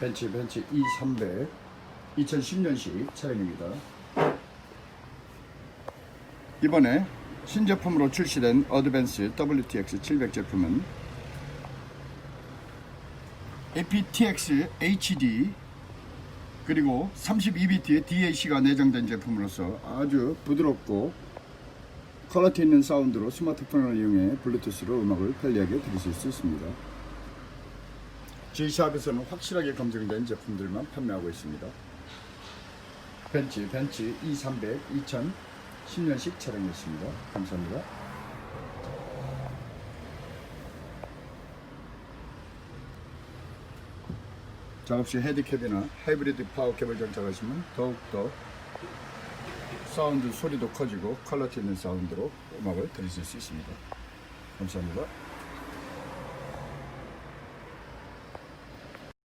벤츠 벤츠 E300 2010년식 차량입니다. 이번에 신제품으로 출시된 어드밴스 WTX 700 제품은 APTX HD 그리고 32비트의 DAC가 내장된 제품으로서 아주 부드럽고 퀄리티 있는 사운드로 스마트폰을 이용해 블루투스로 음악을 편리하게 들으실 수 있습니다. G샵에서는 확실하게 검증된 제품들만 판매하고 있습니다. 벤츠 벤츠 E300 2010년식 차량이었습니다. 감사합니다. 작업시 헤드캡이나 하이브리드 파워캡을 장착하시면 더욱더 사운드 소리도 커지고 퀄리티 있는 사운드로 음악을 들으실 수 있습니다. 감사합니다.